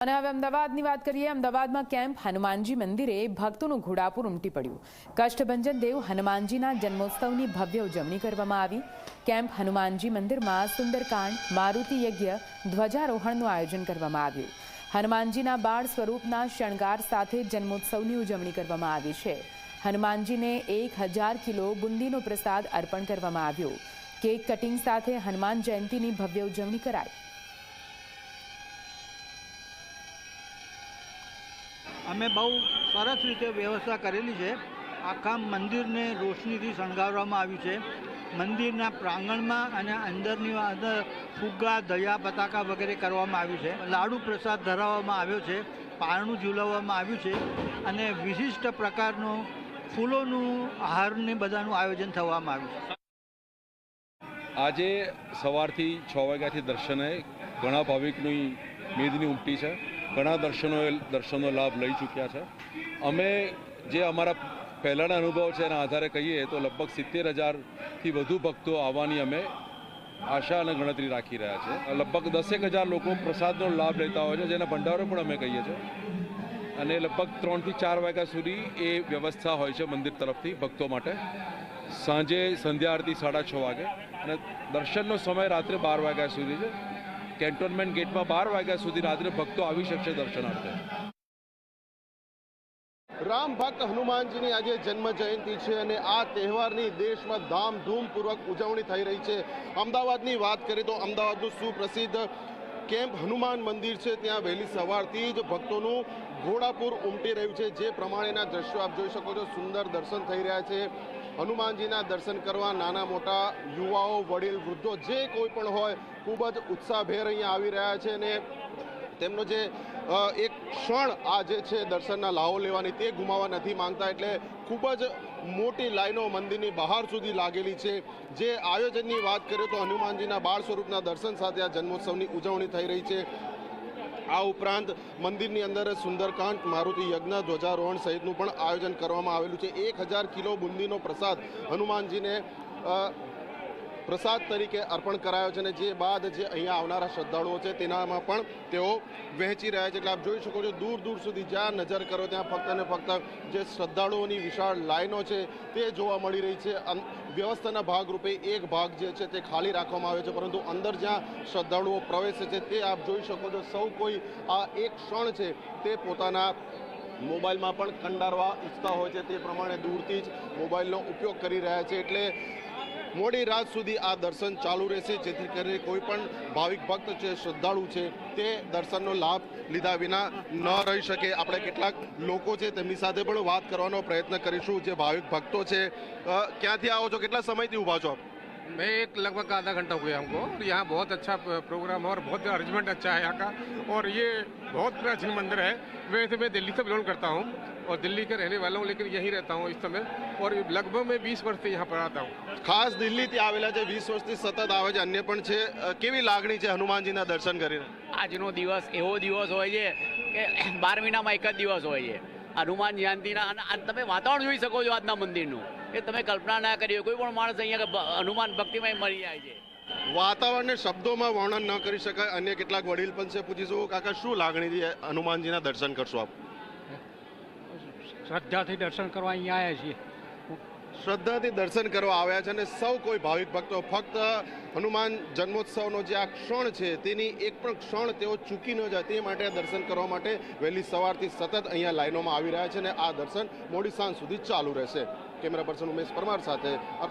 અને હવે અમદાવાદની વાત કરીએ, અમદાવાદમાં કેમ્પ હનુમાનજી મંદિરે ભક્તોનું ઘોડાપુર ઉમટી પડ્યું. કષ્ટભંજન દેવ હનુમાનજીના જન્મોત્સવની ભવ્ય ઉજવણી કરવામાં આવી. કેમ્પ હનુમાનજી મંદિરમાં સુંદરકાંડ, મારુતિ યજ્ઞ, ધ્વજારોહણનું આયોજન કરવામાં આવ્યું. હનુમાનજીના બાળ સ્વરૂપના શણગાર સાથે જન્મોત્સવની ઉજવણી કરવામાં આવી છે. હનુમાનજીને એક હજાર કિલો બુંદીનો પ્રસાદ અર્પણ કરવામાં આવ્યો. કેક કટિંગ સાથે હનુમાન જયંતીની ભવ્ય ઉજવણી કરાઈ. અમે બહુ સરસ રીતે વ્યવસ્થા કરેલી છે. આખા મંદિરને રોશનીથી શણગારવામાં આવ્યું છે. મંદિરના પ્રાંગણમાં અને અંદરની અંદર ફુગ્ગા દયા પતાકા વગેરે કરવામાં આવ્યું છે. લાડુ પ્રસાદ ધરાવવામાં આવ્યો છે. પારણું ઝૂલાવવામાં આવ્યું છે. અને વિશિષ્ટ પ્રકારનું ફૂલોનું, આહારને બધાનું આયોજન થવામાં આવ્યું છે. આજે સવારથી છ વાગ્યાથી દર્શને ઘણા ભાવિકની મેદની ઉમટી છે. ઘણા દર્શનોએ દર્શનનો લાભ લઈ ચૂક્યા છે. અમે જે અમારા પહેલાંના અનુભવ છે એના આધારે કહીએ તો લગભગ સિત્તેર હજારથી વધુ ભક્તો આવવાની અમે આશા અને ગણતરી રાખી રહ્યા છે. લગભગ દસેક હજાર લોકો પ્રસાદનો લાભ લેતા હોય છે, જેના ભંડારો પણ અમે કહીએ છીએ. અને લગભગ ત્રણથી ચાર વાગ્યા સુધી એ વ્યવસ્થા હોય છે મંદિર તરફથી ભક્તો માટે. સાંજે સંધ્યા આરતી સાડા છ વાગે. અને દર્શનનો સમય રાત્રે બાર વાગ્યા સુધી છે. કેન્ટોનમેન્ટ ગેટમાં બાર વાગ્યા સુધી રાત્રે ભક્તો આવી શકશે દર્શનાર્થે. રામ ભક્ત હનુમાનજીની આજે જન્મ જયંતિ છે અને આ તહેવારની દેશમાં ધામધૂમપૂર્વક ઉજવણી થઈ રહી છે. અમદાવાદની વાત કરીએ તો અમદાવાદનું સુપ્રસિદ્ધ કેમ્પ હનુમાન મંદિર છે. ત્યાં વહેલી સવારથી જ ભક્તોનું ઘોડાપુર ઉમટી રહ્યું છે. જે પ્રમાણેના દ્રશ્યો આપ જોઈ શકો છો. સુંદર દર્શન થઈ રહ્યા છે. હનુમાનજીના દર્શન કરવા નાના મોટા યુવાઓ, વડીલ, વૃદ્ધો જે કોઈ પણ હોય, ખૂબ જ ઉત્સાહભેર અહીંયા આવી રહ્યા છે અને તેમનો જે એક ક્ષણ આ જે છે દર્શનના લાહો લેવાની તે ગુમાવવા નથી માંગતા એટલે ખૂબ જ મોટી લાઈનો મંદિરની બહાર સુધી લાગેલી છે. જે આયોજનની વાત કરીએ તો હનુમાનજીના બાળ સ્વરૂપના દર્શન સાથે આ જન્મોત્સવની ઉજવણી થઈ રહી છે. આ ઉપરાંત મંદિરની અંદર સુંદરકાંડ, મારુતિ યજ્ઞ, ધ્વજારોહણ સહિતનું પણ આયોજન કરવામાં આવેલું છે. એક હજાર કિલો બુંદીનો પ્રસાદ હનુમાનજીને પ્રસાદ તરીકે અર્પણ કરાયો છે અને જે બાદ જે અહીંયા આવનારા શ્રદ્ધાળુઓ છે, તેનામાં પણ તેઓ વહેંચી રહ્યા છે. એટલે આપ જોઈ શકો છો, દૂર દૂર સુધી જ્યાં નજર કરો ત્યાં ફક્ત અને ફક્ત જે શ્રદ્ધાળુઓની વિશાળ લાઈનો છે, તે જોવા મળી રહી છે. વ્યવસ્થાના ભાગરૂપે એક ભાગ જે છે, તે ખાલી રાખવામાં આવ્યો છે, પરંતુ અંદર જ્યાં શ્રદ્ધાળુઓ પ્રવેશે છે, તે આપ જોઈ શકો છો, સૌ કોઈ આ એક ક્ષણ છે, તે પોતાના મોબાઈલમાં પણ કંડારવા ઈચ્છતા હોય છે. તે પ્રમાણે દૂરથી જ મોબાઈલનો ઉપયોગ કરી રહ્યા છે. એટલે મોડી રાત સુધી આ દર્શન ચાલુ રહેશે, જેથી કરીને કોઈ પણ ભાવિક ભક્ત છે, શ્રદ્ધાળુ છે, તે દર્શનનો લાભ લીધા વિના ન રહી શકે. આપણે કેટલાક લોકો છે, તેમની સાથે પણ વાત કરવાનો પ્રયત્ન કરીશું, જે ભાવિક ભક્તો છે. ક્યાંથી આવો છો? કેટલા સમયથી ઊભા છો આપ? मैं एक लगभग आधा घंटा हो गया हमको और यहाँ बहुत अच्छा प्रोग्राम है और बहुत अरेंजमेंट अच्छा है यहाँ का और ये बहुत प्राचीन मंदिर है वैसे मैं दिल्ली से बिलोंग करता हूँ और दिल्ली का रहने वाला हूँ लेकिन यहीं रहता हूँ इस समय और लगभग मैं 20 वर्ष से यहाँ पर आता हूँ ખાસ દિલ્હીથી આવેલા છે વીસ વર્ષથી સતત આવે છે અન્ય પણ છે અ, કેવી લાગણી છે હનુમાનજીના દર્શન કરીને આજનો દિવસ એવો દિવસ હોય છે કે બાર મહિનામાં એક જ દિવસ હોય છે હનુમાન જયંતિના અને આ તમે વાતાવરણ જોઈ શકો છો આજના મંદિરનું એ તમે કલ્પના ના કરી કોઈ પણ માણસ અહીંયા હનુમાન ભક્તિમય મળી જાય છે. વાતાવરણને શબ્દોમાં વર્ણન ન કરી શકાય. અન્ય કેટલાક વડીલ પણ છે પૂછીશું કાકા શું લાગણીથી હનુમાનજીના દર્શન કરશો આપ? શ્રદ્ધાથી દર્શન કરવા અહીંયા આવ્યા છીએ. શ્રદ્ધાથી દર્શન કરવા આવ્યા છે અને સૌ કોઈ ભાવિક ભક્તો ફક્ત હનુમાન જન્મોત્સવનો જે આ ક્ષણ છે તેની એક પણ ક્ષણ તેઓ ચૂકી ન જાય. તે માટે દર્શન કરવા માટે વહેલી સવારથી સતત અહીંયા લાઈનોમાં આવી રહ્યા છે અને આ દર્શન મોડી સાંજ સુધી ચાલુ રહેશે. કેમેરા પર્સન ઉમેશ પરમાર સાથે